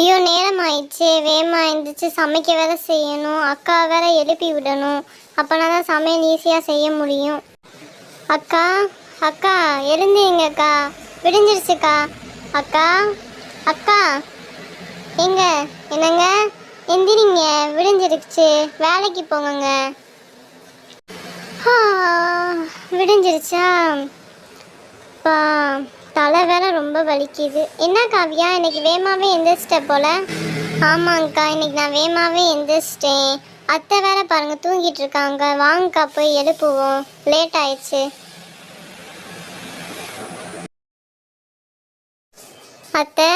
ஐயோ நேரம் ஆயிடுச்சு வேகமா எழுந்திரிச்சு சமைக்க வேற செய்யணும். அக்கா வேற எழுப்பி விடணும். அப்போனா தான் சமையல் ஈஸியாக செய்ய முடியும். அக்கா அக்கா எழுந்தீங்கக்கா. விடிஞ்சிருச்சுக்கா. அக்கா அக்கா. எங்க? என்னங்க? எந்திரிங்க. விடிஞ்சிருச்சு. வேலைக்கு போங்கங்க. விடிஞ்சிருச்சா? அப்பா தலை வேற ரொம்ப வலிக்குது. என்ன காவியா? இன்னைக்கு வேமாவே எந்திரிச்சிட்ட போல. ஆமாங்க்கா இன்னைக்கு நான் வேமாவே எந்திரிச்சிட்டேன். அத்தை வேற பாருங்க தூங்கிட்டு இருக்காங்க. வாங்கக்கா போய் எழுப்புவோம். லேட் ஆயிடுச்சு. அத்தை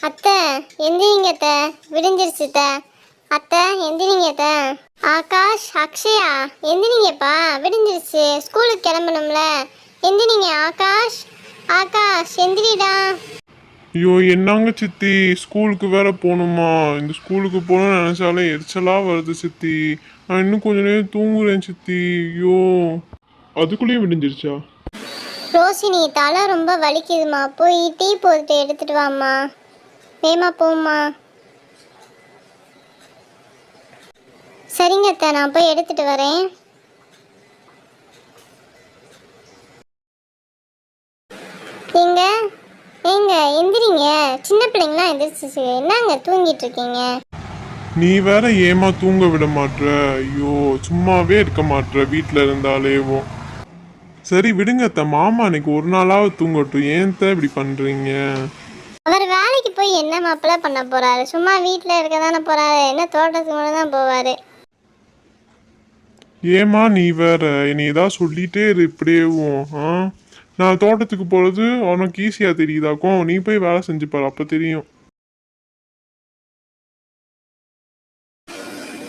அத்தை எந்திரிங்க அத்தை. விடிஞ்சிருச்சு அத்தை. அத்தை எந்திரிங்க அத்தை. ஆகாஷ் அக்ஷயா எந்திரிங்கப்பா. விடிஞ்சிருச்சு. ஸ்கூலுக்கு கிளம்பணும்ல. எந்திரிங்க ஆகாஷ். ஆகாஷ் எந்திரிடா ஐயோ என்னங்க சித்தி? ஸ்கூலுக்கு வேற போகணுமா? இந்த ஸ்கூலுக்கு போகணும்னு நினைச்சாலே எரிச்சலாக வருது சித்தி. நான் இன்னும் கொஞ்ச நேரம் தூங்குறேன் சித்தி. ஐயோ. அதுக்குள்ளேயும் விடிஞ்சிருச்சா? ரோஷினி தலை ரொம்ப வலிக்குதுமா? போய் டீ போட்டு எடுத்துட்டு வாம்மா. வேமா போம்மா. சரிங்க அத்தை. நான் போய் எடுத்துட்டு வரேன். சின்ன பிள்ளைங்களாம் எந்திரிச்சிச்சு என்னங்க தூங்கிட்டு இருக்கீங்க நீ வேற ஏமா தூங்க விட மாட்ற? ஐயோ சும்மாவே இருக்க மாட்ற வீட்டில் இருந்தாலேவும் சரி விடுங்க அத்தை. மாமா இன்னைக்கு ஒரு நாளாவது தூங்கட்டும். ஏன் தான் இப்படி பண்றீங்க? அவர் வேலைக்கு போய் என்ன மாப்பிள்ள பண்ண போறாரு? சும்மா வீட்டில் இருக்க தானே போறாரு. என்ன தோட்டத்துக்கு மட்டும் தான் போவாரு. ஏமா நீ வேற? என்னை ஏதாவது சொல்லிட்டே இரு இப்படியேவும் ஆ? நான் தோட்டத்துக்கு போறது உனக்கு ஈஸியா தெரியுதாக்கும்? நீ போய் வேலை செஞ்சு பாரு அப்ப தெரியும்.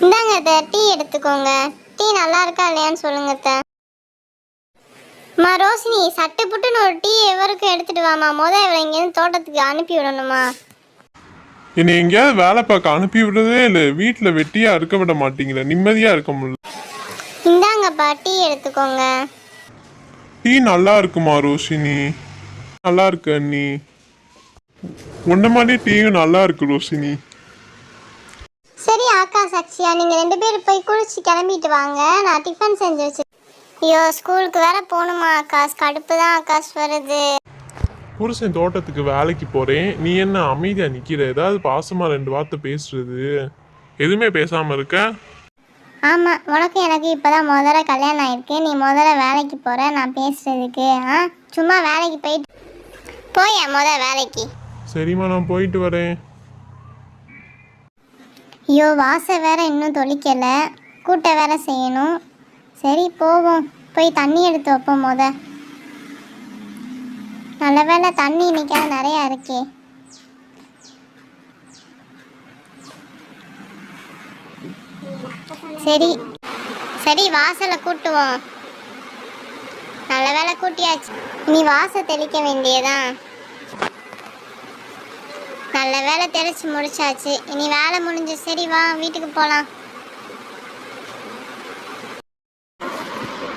இந்தாங்க அத்தை டீ எடுத்துக்கோங்க. டீ நல்லா இருக்கா இல்லையான்னு சொல்லுங்க அத்தை. அம்மா ரோஷினி சட்டு புட்டுன்னு ஒரு டீ எவருக்கும் எடுத்துட்டு வாமா முத இவரை இங்கேருந்து தோட்டத்துக்கு அனுப்பி விடணுமா? என்னை எங்கேயாவது வேலை பார்க்க அனுப்பி விடுறதே இல்லை. வீட்டில் வெட்டியா இருக்க விட மாட்டீங்களே. நிம்மதியா இருக்க முடியல. இந்தாங்கப்பா டீ எடுத்துக்கோங்க. டீ நல்லா இருக்குமா ரோஷினி நல்லா இருக்கு அண்ணி. உன்ன மாதிரி டீயும் நல்லா இருக்கு ரோஷினி. சரி ஆகாஷ் அக்ஷயா நீங்க ரெண்டு பேரும் போய் குளிச்சு கிளம்பிட்டு வாங்க. நான் டிஃபன் செஞ்சு வச்சு ஐயோ ஸ்கூலுக்கு வேற போகணுமா ஆகாஷ் கடுப்பு தான் ஆகாஷ் வருது. புருஷன் தோட்டத்துக்கு வேலைக்கு போறேன். நீ என்ன அமைதியா நிக்கிற? ஏதாவது பாசமா ரெண்டு வார்த்தை பேசுறது. எதுவுமே பேசாம இருக்க? ஆமா உனக்கு எனக்கு இப்பதான் முதல்ல கல்யாணம் ஆயிருக்கு. நீ முதல்ல வேலைக்கு போற நான் பேசுறதுக்கு ஆ? சும்மா வேலைக்கு போயிட்டு போயா முத வேலைக்கு? சரிம்மா நான் போயிட்டு வரேன். ஐயோ வாசை வேற இன்னும் தொளிக்கல. கூட்ட வேற செய்யணும். சரி போவோம். போய் தண்ணி எடுத்து வைப்போம் முத. நல்ல வேளை தண்ணி இன்னைக்காவது நிறையா இருக்கே. சரி. சரி வாசலை கூட்டுவோம். நல்ல வேலை கூட்டியாச்சு. நீ வாசல் தெளிக்க வேண்டியதான் நல்ல வேலை தெளிச்சு முடிச்சாச்சு. இனி வேலை முடிஞ்சு சரி வா வீட்டுக்கு போலாம்.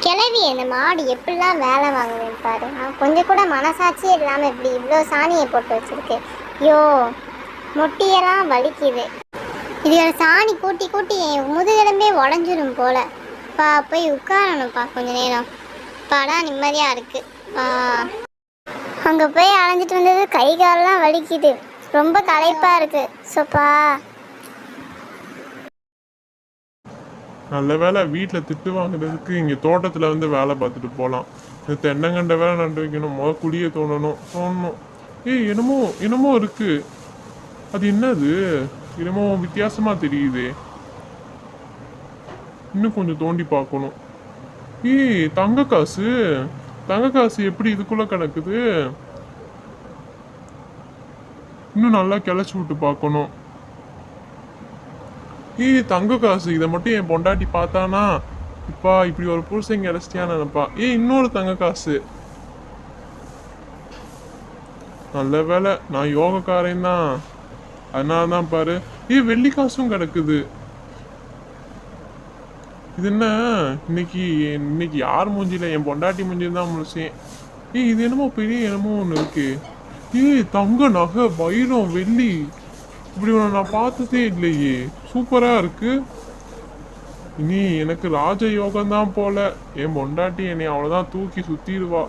கிளவி இந்த மாடு எப்படிலாம் வேலை வாங்குவேன் பாரு. நான் கொஞ்சம் கூட மனசாட்சியே இல்லாமல் இப்படி இவ்வளோ சாணியை போட்டு வச்சிருக்கு. ஐயோ முட்டியெல்லாம் வலிக்குது. இதுல சாணி கூட்டி கூட்டி என் முதுகெலும்பே உடஞ்சிரும் போல. பா போய் உட்காரணும்ப்பா கொஞ்ச நேரம். பாடா நிம்மதியாக இருக்கு. பா. அங்கே போய் அலைஞ்சிட்டு வந்தது கை காலெல்லாம் வலிக்குது. ரொம்ப களைப்பாக இருக்கு. சோப்பா. நல்ல வேலை வீட்டில் திட்டு வாங்குறதுக்கு இங்கே தோட்டத்தில் வந்து வேலை பார்த்துட்டு போகலாம் இந்த தென்னங்கண்டை வேலை நட்டு வைக்கணும். முத குழியை தோணணும் தோணணும் ஏய் என்னமோ என்னமோ இருக்குது அது என்னது? என்னமோ வித்தியாசமா தெரியுதே. இன்னும் கொஞ்சம் தோண்டி பார்க்கணும். ஏய் தங்க காசு? தங்க காசு எப்படி இதுக்குள்ள கிடக்குது? இன்னும் நல்லா கிளச்சி விட்டு பார்க்கணும். ஏய் தங்க காசு இதை மட்டும் என் பொண்டாட்டி பார்த்தானா? இப்பா இப்படி ஒரு புருஷன் கிடைச்சிட்டியான்னு நினைப்பா ஏய் இன்னொரு தங்க காசு. நல்ல வேலை நான் யோகக்காரன் தான் அதனால தான் பாரு. ஏய் வெள்ளி காசும் கிடக்குது. இது என்ன? இன்னைக்கு இன்னைக்கு யார் மூஞ்சில என் பொண்டாட்டி மூஞ்சில தான் முடிச்சேன் ஏய் இது என்னமோ பெரிய என்னமோ ஒன்று இருக்கு. ஏய் தங்க நகை வைரம் வெள்ளி. இப்படி ஒன்று நான் பார்த்ததே இல்லையே. சூப்பரா இருக்கு. இனி எனக்கு ராஜ யோகம் தான் போல. என் பொண்டாட்டி என்னை அவ்வளோதான் தூக்கி சுத்திடுவா.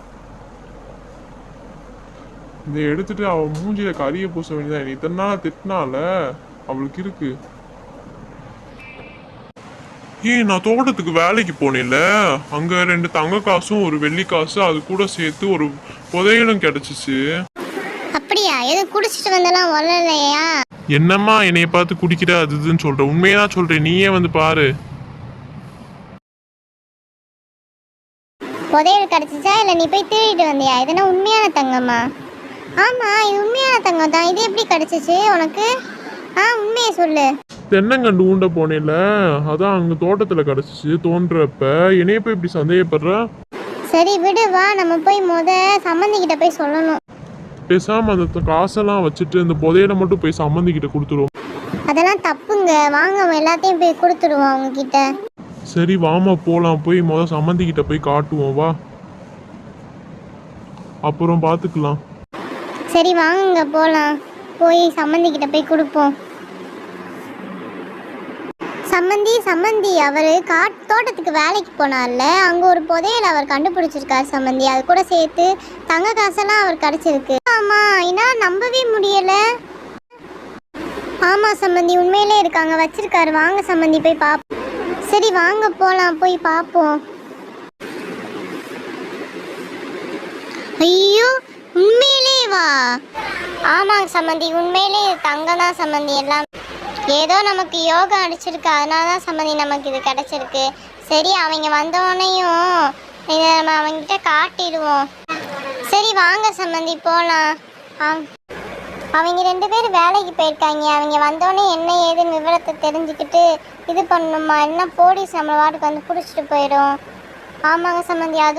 இதை எடுத்துட்டு அவ மூஞ்சில கரிய பூச வேண்டியதான் இத்தனை நாளா திட்டினால அவளுக்கு இருக்கு. ஏய் நான் தோட்டத்துக்கு வேலைக்கு போனேன்ல. அங்க ரெண்டு தங்க காசும் ஒரு வெள்ளி காசு அது கூட சேர்த்து ஒரு புதையலும் கிடைச்சிச்சு. அப்படியா? எதுவும் குடிச்சிட்டு வந்தெல்லாம் வரலையா என்னம்மா என்னைய பார்த்து குடிக்கிற அது இதுன்னு சொல்ற? உண்மையதான் சொல்றேன். நீயே வந்து பாரு. புதையல் கிடச்சிச்சா? இல்லை நீ போய் திருடிட்டு வந்தியா? இதுனா உண்மையான தங்கம்மா ஆமாம் இது உண்மையான தங்கம் தான். இது எப்படி கிடச்சிச்சு உனக்கு? ஆ உண்மையை சொல்லு. தென்னங்கண்டு ஊண்ட போனேன்ல அதான் அங்க தோட்டத்துல கிடைச்சிச்சு தோன்றப்ப. என்னைய போய் இப்படி சந்தேகப்படுற? சரி விடு வா நம்ம போய் முத சம்மந்திக்கிட்ட போய் சொல்லணும். பேசாம அந்த காசெல்லாம் வச்சுட்டு இந்த புதையலை மட்டும் போய் சம்மந்திக்கிட்ட கொடுத்துருவோம் அதெல்லாம் தப்புங்க. வாங்க அவன் எல்லாத்தையும் போய் கொடுத்துடுவோம் அவங்க கிட்ட சரி வாமா போலாம். போய் முத சம்மந்திக்கிட்ட போய் காட்டுவோம் வா. அப்புறம் பார்த்துக்கலாம் சரி வாங்குங்க போகலாம் போய் சம்மந்திக்கிட்ட போய் கொடுப்போம். சம்மந்தி சம்மந்தி அவர் காட் தோட்டத்துக்கு வேலைக்கு போனார்ல. அங்கே ஒரு புதையல் அவர் கண்டுபிடிச்சிருக்கார் சம்மந்தி. அது கூட சேர்த்து தங்க காசெல்லாம் அவர் கிடச்சிருக்கு. ஆமாம் ஏன்னா நம்பவே முடியலை. ஆமாம் சம்மந்தி உண்மையிலே இருக்காங்க. வச்சிருக்காரு. வாங்க சம்மந்தி போய் பார்ப்போம் சரி வாங்க போகலாம் போய் பார்ப்போம் ஐயோ உண்மை வா ஆமாங்க சம்மந்தி உண்மையிலே இது தங்கம் தான் சம்மந்தி எல்லாம். ஏதோ நமக்கு யோகா அடிச்சிருக்கு. அதனால தான் சம்மந்தி நமக்கு இது கிடச்சிருக்கு. சரி அவங்க வந்தோடனையும் இதை நம்ம அவங்ககிட்ட காட்டிடுவோம். சரி வாங்க சம்மந்தி போகலாம் ஆ அவங்க ரெண்டு பேரும் வேலைக்கு போயிருக்காங்க. அவங்க வந்தோடனே என்ன ஏதுன்னு விவரத்தை தெரிஞ்சுக்கிட்டு இது பண்ணணுமா? என்ன போலீஸ் நம்மளை வாட்டுக்கு வந்து பிடிச்சிட்டு போயிடும். ஆமாங்க சம்மந்தி அது